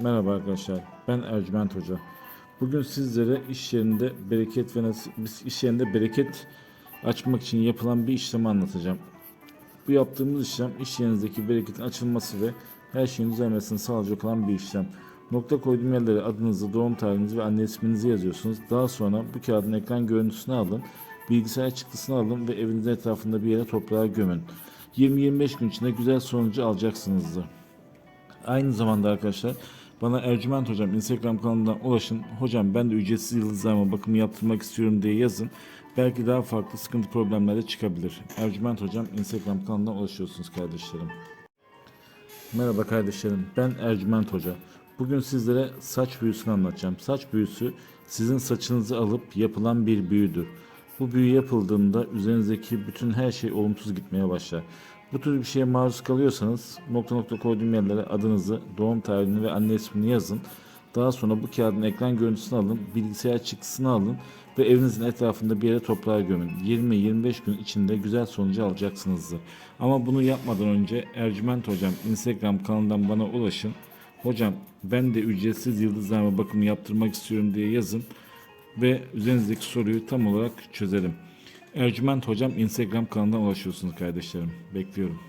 Merhaba arkadaşlar. Ben Ercüment Hoca. Bugün sizlere iş yerinde bereket ve nasıl biz iş yerinde bereket açmak için yapılan bir işlemi anlatacağım. Bu yaptığımız işlem iş yerinizdeki bereketin açılması ve her şeyin düzelmesini sağlayacak olan bir işlem. Nokta koyduğum yerlere adınızı, doğum tarihinizi ve anne isminizi yazıyorsunuz. Daha sonra bu kağıdın ekran görüntüsünü alın, bilgisayar çıktısını alın ve evinizin etrafında bir yere toprağa gömün. 20-25 gün içinde güzel sonucu alacaksınızdır. Aynı zamanda arkadaşlar bana Ercüment Hocam Instagram kanalından ulaşın. Hocam ben de ücretsiz yıldızlarıma bakımı yaptırmak istiyorum diye yazın. Belki daha farklı sıkıntı problemler de çıkabilir. Ercüment Hocam Instagram kanalından ulaşıyorsunuz kardeşlerim. Merhaba kardeşlerim ben Ercüment Hoca. Bugün sizlere saç büyüsünü anlatacağım. Saç büyüsü sizin saçınızı alıp yapılan bir büyüdür. Bu büyü yapıldığında üzerinizdeki bütün her şey olumsuz gitmeye başlar. Bu tür bir şeye maruz kalıyorsanız nokta nokta koyduğum yerlere adınızı, doğum tarihini ve anne ismini yazın. Daha sonra bu kağıdın ekran görüntüsünü alın, bilgisayar çıktısını alın ve evinizin etrafında bir yere toprağa gömün. 20-25 gün içinde güzel sonucu alacaksınızdır. Ama bunu yapmadan önce Ercüment Hocam Instagram kanalından bana ulaşın. Hocam ben de ücretsiz yıldızlarma bakımı yaptırmak istiyorum diye yazın ve üzerinizdeki soruyu tam olarak çözelim. Ercüment Hocam Instagram kanalından ulaşıyorsunuz kardeşlerim. Bekliyorum.